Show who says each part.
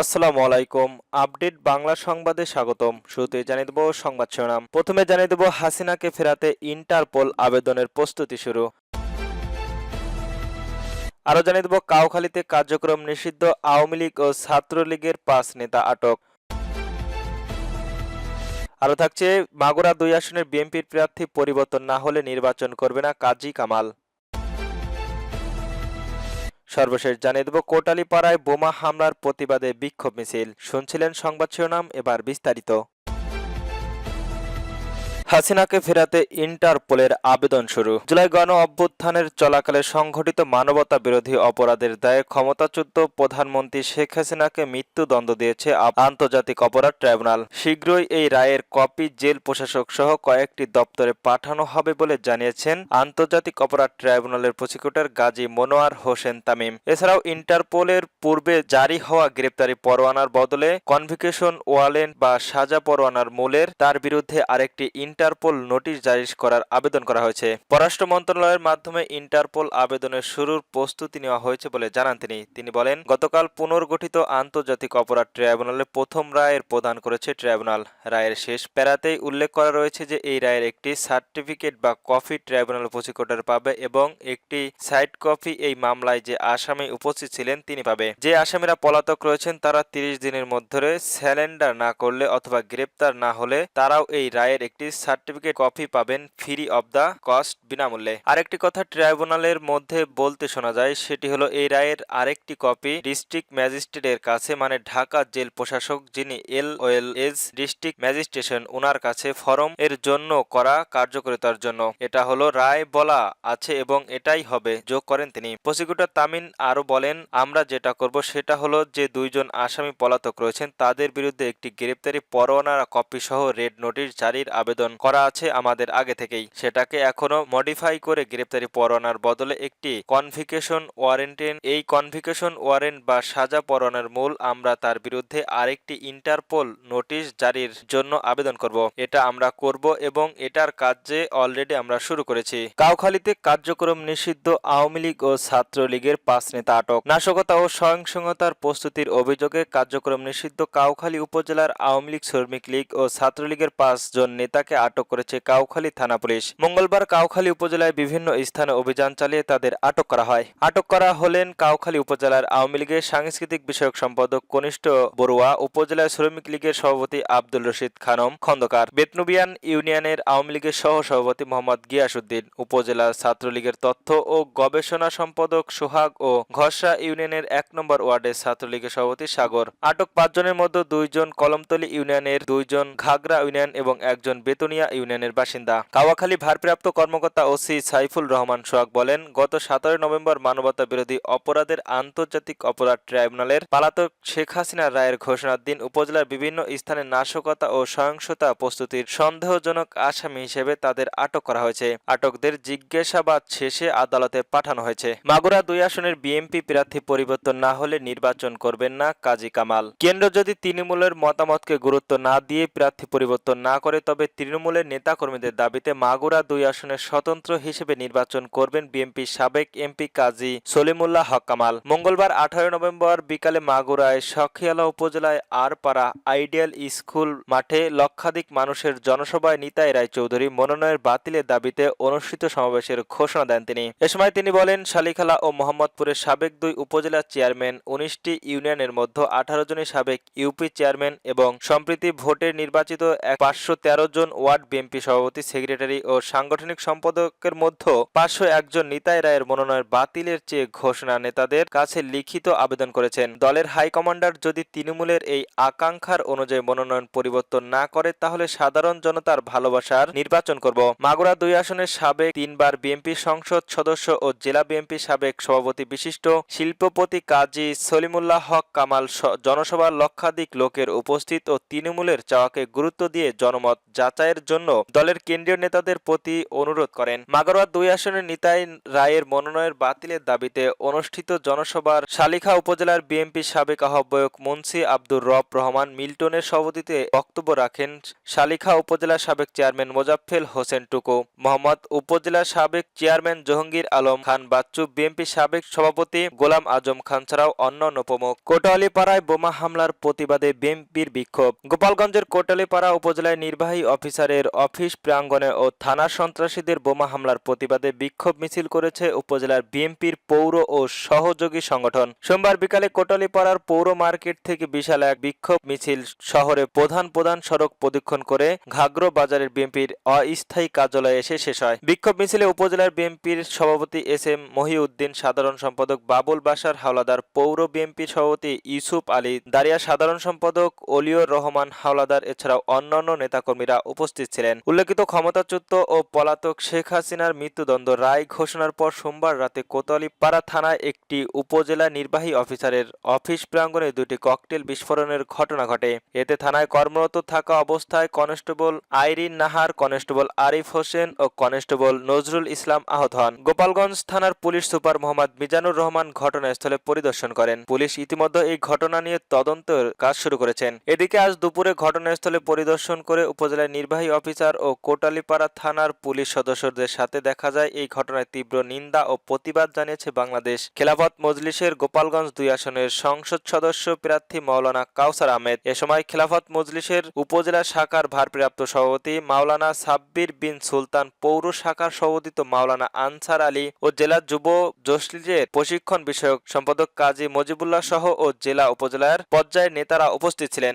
Speaker 1: আসসালামু আলাইকুম। আপডেট বাংলা সংবাদে স্বাগতম। শুরুতে জানিয়ে দেব সংবাদ শিরোনাম। প্রথমে জানিয়ে দেব হাসিনাকে ফেরাতে ইন্টারপোল আবেদনের প্রস্তুতি শুরু। আরও জানিয়ে দেব কাউখালীতে কার্যক্রম নিষিদ্ধ, আওয়ামী লীগ ও ছাত্রলীগের পাঁচ নেতা আটক। আরও থাকছে, মাগুরা দুই আসনের বিএনপির প্রার্থী পরিবর্তন না হলে নির্বাচন করবে না কাজী কামাল। সর্বশেষ জানিয়ে দেব কোটালিপাড়ায় বোমা হামলার প্রতিবাদে বিক্ষোভ মিছিল। শুনছিলেন সংবাদ শিরোনাম এবার বিস্তারিত। হাসিনাকে ফেরাতে ইন্টারপোলের আবেদন শুরু। জুলাই গণ অভ্যুত্থানের চলাকালে সংঘটিত মানবতা বিরোধী অপরাধের দায়ে ক্ষমতাচ্যুত প্রধানমন্ত্রী শেখ হাসিনাকে মৃত্যুদণ্ড দিয়েছে আন্তর্জাতিক অপরাধ ট্রাইব্যুনাল। শীঘ্রই এই রায়ের কপি জেল প্রশাসক সহ কয়েকটি দপ্তরে পাঠানো হবে বলে জানিয়েছেন আন্তর্জাতিক অপরাধ ট্রাইব্যুনালের প্রসিকিউটর গাজী মনোয়ার হোসেন তামিম। এছাড়াও ইন্টারপোলের পূর্বে জারি হওয়া গ্রেপ্তারি পরোয়ানার বদলে কনভিকেশন ওয়ালেন্ট বা সাজা পরোয়ানার মূলের তার বিরুদ্ধে আরেকটি ইন্টারপোল নোটিশ জারি করার আবেদন করা হয়েছে। পররাষ্ট্র মন্ত্রণালয়ের মাধ্যমে ইন্টারপোল আবেদনের শুরুর প্রস্তুতি নেওয়া হয়েছে বলে জানান তিনি। তিনি বলেন, গতকাল পুনর্গঠিত আন্তর্জাতিক অপরাধ ট্রাইব্যুনালে প্রথম রায়ের প্রদান করেছে ট্রাইব্যুনাল। রায়ের শেষ প্যারাতেই উল্লেখ করা রয়েছে যে, এই রায়ের একটি সার্টিফিকেট বা কপি ট্রাইব্যুনাল প্রসিকিউটর পাবে এবং একটি সাইড কপি এই মামলায় যে আসামি উপস্থিত ছিলেন তিনি পাবে। যে আসামিরা পলাতক রয়েছেন, তারা তিরিশ দিনের মধ্যে স্যালেন্ডার না করলে অথবা গ্রেপ্তার না হলে তারাও এই রায়ের একটি সার্টিফিকেট কপি পাবেন ফ্রি অব দ্য কস্ট বিনামূল্যে। আরেকটি কথা ট্রাইব্যুনালের মধ্যে বলতে শোনা যায়, সেটি হলো এই রায়ের আরেকটি কপি ডিস্ট্রিক্ট ম্যাজিস্ট্রেটের কাছে মানে ঢাকা জেল প্রশাসক যিনি এল ওয়েল এজ ডিস্ট্রিক্ট ম্যাজিস্ট্রেশন ওনার কাছে ফরম এর জন্য করা কার্যকারিতার জন্য। এটা হলো রায় বলা আছে এবং এটাই হবে, যোগ করেন তিনি। প্রসিকিউটর তামিন আরও বলেন, আমরা যেটা করব সেটা হলো যে দুইজন আসামি পলাতক রয়েছেন, তাদের বিরুদ্ধে একটি গ্রেপ্তারি পরোয়ানা কপি সহ রেড নোটিশ জারির আবেদন। করা আছে আমাদের আগে থেকেই। সেটাকে এখনও মডিফাই করে গ্রেপ্তারি পরোয়ানার বদলে একটি কনভিকেশন ওয়ারেন্টেন এই কনভিকেশন ওয়ারেন্ট বা সাজা পরোয়ানার মূল আমরা তার বিরুদ্ধে আরেকটি ইন্টারপোল নোটিশ জারির জন্য আবেদন করব। এটা আমরা করব এবং এটার কাজে অলরেডি আমরা শুরু করেছি। কাউখালীতে কার্যক্রম নিষিদ্ধ আওয়ামী লীগ ও ছাত্রলীগের পাঁচ নেতা আটক। নাশকতা ও সহিংসতার প্রস্তুতির অভিযোগে কার্যক্রম নিষিদ্ধ কাউখালী উপজেলার আওয়ামী লীগ শ্রমিক লীগ ও ছাত্রলীগের পাঁচ জন নেতাকে আটক করেছে কাউখালী থানা পুলিশ। মঙ্গলবার কাউখালী উপজেলায় বিভিন্ন স্থানে অভিযান চালিয়ে তাদের আটক করা হয়। আটক করা হলেন কাউখালী উপজেলার আওয়ামী লীগের সাংস্কৃতিক বিষয়ক সম্পাদক কনিষ্ঠ বড়ুয়া, উপজেলা শ্রমিক লীগের সভাপতি আব্দুল রশিদ খানম খন্দকার, বেতনুবিয়ান ইউনিয়নের আওয়ামী লীগের সহ সভাপতি মোহাম্মদ গিয়াসুদ্দিন উপজেলা ছাত্রলীগের তথ্য ও গবেষণা সম্পাদক সোহাগ ও ঘষা ইউনিয়নের এক নম্বর ওয়ার্ডের ছাত্রলীগের সভাপতি সাগর। আটক পাঁচজনের মধ্যে দুইজন কলমতলী ইউনিয়নের, দুইজন ঘাগরা ইউনিয়ন এবং একজন বেতনিয়া ইউনিয়নের বাসিন্দা। কাওয়াখালী ভারপ্রাপ্ত কর্মকর্তা ওসি সাইফুল রহমান সোহাগ বলেন, গত সতেরো নভেম্বর মানবতা বিরোধী অপরাধের আন্তর্জাতিক অপরাধ ট্রাইব্যুনালের পালাতক শেখ হাসিনা রায়ের ঘোষণার দিন উপজেলার বিভিন্ন স্থানে নাশকতা ও সহিংসতা প্রস্তুতির সন্দেহজনক আসামি হিসেবে তাদের আটক করা হয়েছে। আটকদের জিজ্ঞাসাবাদ শেষে আদালতে পাঠানো হয়েছে। মাগুরা দুই আসনের বিএনপি প্রার্থী পরিবর্তন না হলে নির্বাচন করবেন না কাজী কামাল। কেন্দ্র যদি তৃণমূলের মতামতকে গুরুত্ব না দিয়ে প্রার্থী পরিবর্তন না করে, তবে তৃণমূলের নেতাকর্মীদের দাবিতে মাগুরা দুই আসনের স্বতন্ত্র হিসেবে নির্বাচন করবেন বিএনপি সাবেক এমপি কাজী সলিমুল্লাহ হক কামাল। মঙ্গলবার আঠারো নভেম্বর বিকালে মাগুরায় সখিয়ালা উপজেলায় আরপাড়া আইডিয়াল স্কুল মাঠে লক্ষাধিক মানুষের জনসভায় নিতাই রায় চৌধুরী মনোনয়নের বাতিলের দাবিতে অনুষ্ঠিত সমাবেশের ঘোষণা দেন তিনি। এ সময় তিনি বলেন, শালিখালা ও মোহাম্মদপুরের সাবেক দুই উপজেলা চেয়ারম্যান উনিশটি ইউনিয়নের মধ্যে আঠারো জনই সাবেক ইউপি চেয়ারম্যান এবং সম্প্রতি ভোটে নির্বাচিত পাঁচশো তেরো জন ওয়ার্ড বিএনপি সভাপতি, সেক্রেটারি ও সাংগঠনিক সম্পাদকের মধ্যে পাঁচশো একজন নিতাই রায়ের মনোনয়ন বাতিলের চেয়ে ঘোষণা নেতাদের কাছে লিখিত আবেদন করেছেন। দলের হাইকমান্ডার যদি তৃণমূলের এই আকাঙ্ক্ষার অনুযায়ী মনোনয়ন পরিবর্তন না করে, তাহলে সাধারণ জনতার ভালোবাসার নির্বাচন করব। মাগুরা দুই আসনের সাবেক তিনবার বিএনপি সংসদ সদস্য ও জেলা বিএনপি সাবেক সভাপতি বিশিষ্ট শিল্পপতি কাজী সলিমুল্লাহ হক কামাল জনসভার লক্ষাধিক লোকের উপস্থিত ও তৃণমূলের চাওয়াকে গুরুত্ব দিয়ে জনমত যাচাইয়ের গ্রহণের জন্য দলের কেন্দ্রীয় নেতাদের প্রতি অনুরোধ করেন। মাগরোয়া দুই আসনের নিতাই রায়ের মনোনয়ন বাতিলের দাবিতে অনুষ্ঠিত জনসভার শালিখা উপজেলার বিএনপি সাবেক আহ্বায়ক মুন্সি আব্দুর রব রহমান মিল্টনের সভাপতিতে বক্তব্য রাখেন শালিখা উপজেলার সাবেক চেয়ারম্যান মোজাফফেল হোসেন টুকু। মোহাম্মদ উপজেলার সাবেক চেয়ারম্যান জহাঙ্গীর আলম খান বাচ্চু, বিএনপি সাবেক সভাপতি গোলাম আজম খান ছাড়াও অন্যান্য প্রমুখ। কোটালীপাড়ায় বোমা হামলার প্রতিবাদে বিএনপির বিক্ষোভ। গোপালগঞ্জের কোটালীপাড়া উপজেলায় নির্বাহী অফিসারের অফিস প্রাঙ্গণে ও থানা সন্ত্রাসীদের বোমা হামলার প্রতিবাদে বিক্ষোভ মিছিল করেছে উপজেলার বিএনপির পৌর ও সহযোগী সংগঠন। সোমবার বিকালে কোটালীপাড়ার পৌর মার্কেট থেকে বিশাল এক বিক্ষোভ মিছিল শহরে প্রধান প্রধান সড়ক প্রদক্ষিণ করে ঘাগ্রো বাজারের বিএনপির অস্থায়ী কার্যালয়ে এসে শেষ হয়। বিক্ষোভ মিছিলে উপজেলার বিএনপির সভাপতি এস এম মহিউদ্দিন, সাধারণ সম্পাদক বাবুল বাসার, হাওলাদার পৌর বিএনপির সভাপতি ইউসুফ আলী দারিয়া সাধারণ সম্পাদক অলিউর রহমান, হাওলাদার, এছাড়াও অন্যান্য নেতাকর্মীরা উপস্থিত ছিলেন। উল্লেখিত ক্ষমতাচ্যুত ও পলাতক শেখ হাসিনার মৃত্যুদণ্ড রায় ঘোষণার পর সোমবার রাতে কোতোয়ালিপাড়া থানায় একটি উপজেলা নির্বাহী অফিসারের অফিস প্রাঙ্গণে দুটি ককটেল বিস্ফোরণের ঘটনা ঘটে। এতে থানায় কর্মরত থাকা অবস্থায় কনস্টেবল আইরিন নাহার, কনস্টেবল আরিফ হোসেন ও কনস্টেবল নজরুল ইসলাম আহত হন। গোপালগঞ্জ থানার পুলিশ সুপার মোহাম্মদ মিজানুর রহমান ঘটনাস্থলে পরিদর্শন করেন। পুলিশ ইতিমধ্যে এই ঘটনা নিয়ে তদন্তের কাজ শুরু করেছেন। এদিকে আজ দুপুরে ঘটনাস্থলে পরিদর্শন করে উপজেলার নির্বাহী অফিসার ও কোটালীপাড়া থানার পুলিশ সদস্যদের সাথে দেখা যায় এই ঘটনায় তীব্র নিন্দা ও প্রতিবাদ জানিয়েছে বাংলাদেশ খেলাফত মজলিসের গোপালগঞ্জ দুই আসনের সংসদ সদস্য প্রার্থী মাওলানা কাউসার আহমেদ। এ সময় খেলাফত মজলিসের উপজেলা শাখার ভারপ্রাপ্ত সভাপতি মাওলানা সাব্বির বিন সুলতান, পৌর শাখার সভাপতি মাওলানা আনসার আলী ও জেলা যুব জসলিজের প্রশিক্ষণ বিষয়ক সম্পাদক কাজী মজিবুল্লাহ সহ ও জেলা উপজেলার পর্যায়ের নেতারা উপস্থিত ছিলেন।